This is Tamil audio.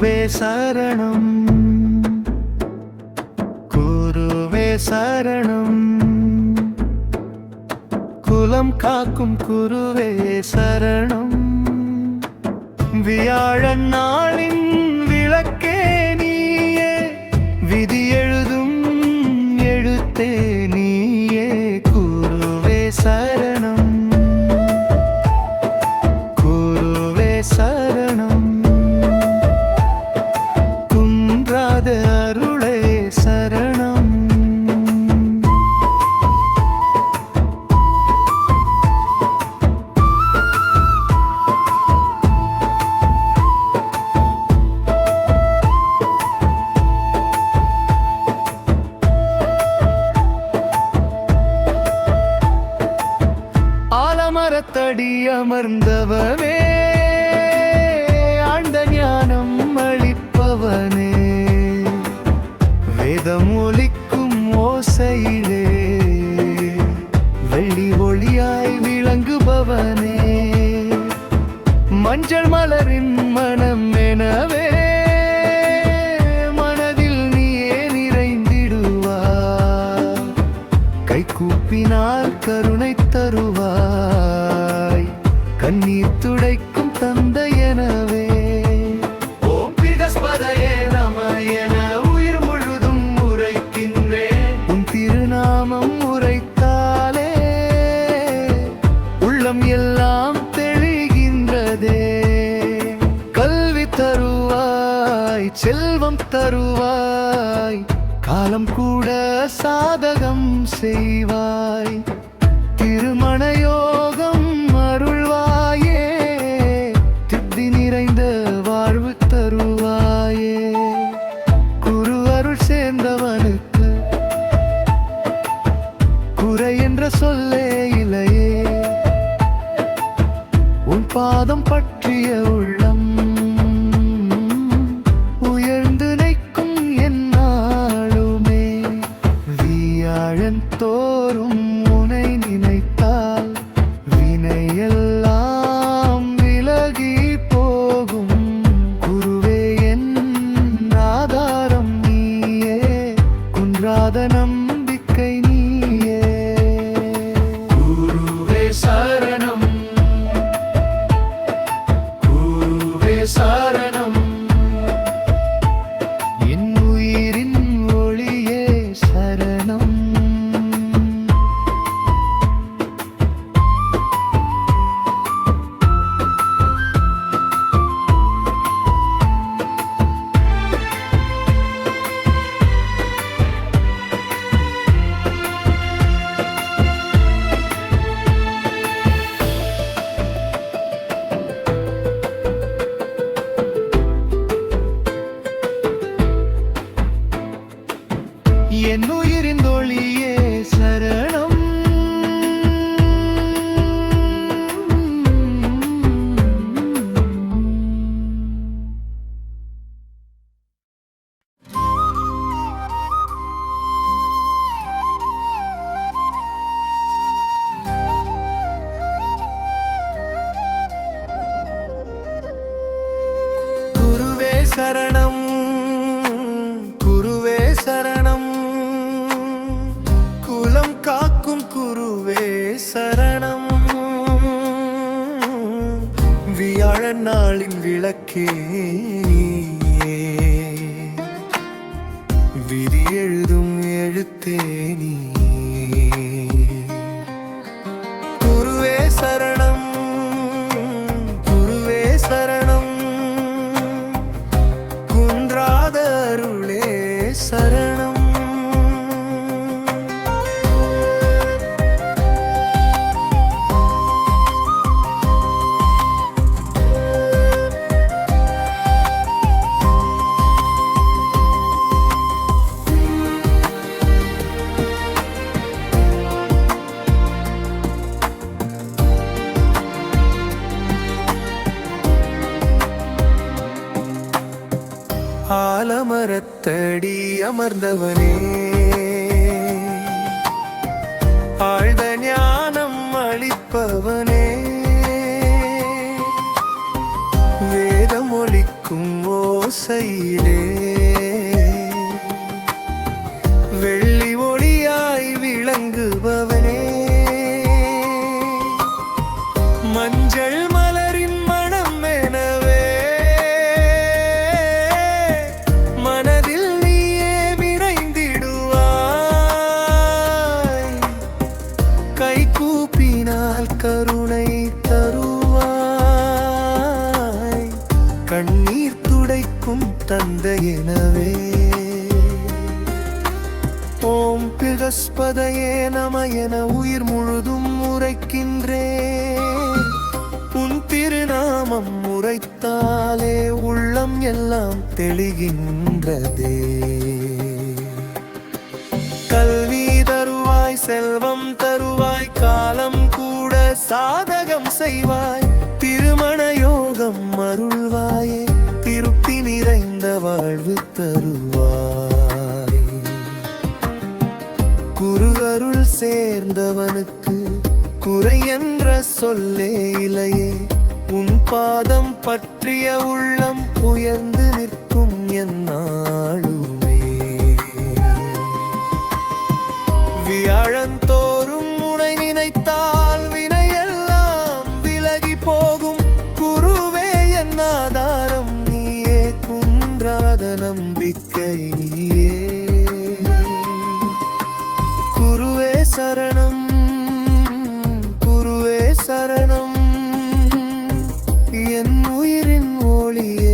குருவே சரணம். குருவே சரணம். குலம் காக்கும் குருவே சரணம். வியாழன் நாளின் ஆலமரத்தடி அமர்ந்தவனே ஆழ்ந்த ஞானம் அளிப்பவனே. வேதம் ஒலிக்கும் ஓசையிலே வெள்ளி ஒளியாய் விளங்குபவனே. மஞ்சள் மலரின் மன கூப்பினால் கருணை தருவாய். கண்ணீர் துடைக்கும் தந்தை எனவே. ஓம் பிரகஸ்பதையே. காலம் கூட சாதகம் செய்வாய். திருமண யோகம் விளக்கே விதி எழுதும் எழுத்தே நீ குருவே சரணம் குருவே சரணம். குன்றாத அருளே சரணம். ஆலமரத்தடி அமர்ந்தவனே. ஆழ்ந்த ஞானம் அளிப்பவனே. வேதம் ஒழிக்கும் ஓசையிலே. வெள்ளி ஒளியாய் விளங்குபவனே. மஞ்சள் கை கூப்பினால் கருணை தருவாய். கண்ணீர் துடைக்கும் தந்தை எனவே. ஓம் பிரகஸ்பதையே நம என உயிர் முழுதும் உரைக்கின்றேன் உன் திருநாமம் உரைத்தாலே உள்ளம் எல்லாம் தெளிகின்றதே. கல்வி தருவாய் செல்வம் தருவாய் சாதகம் செய்வாய் திருமண யோகம் அருள்வாயே திருப்தி நிறைந்த வாழ்வு தருவாய். குருகருள் சேர்ந்தவனுக்கு குறை என்ற சொல்லே இலையே உன் பாதம் பற்றிய உள்ளம் உயர்ந்து நிற்கும் என்னாளுமே இன்றாத நம்பிக்கை நீயே. குருவே சரணம் குருவே சரணம். என் உயிரின் ஒளியே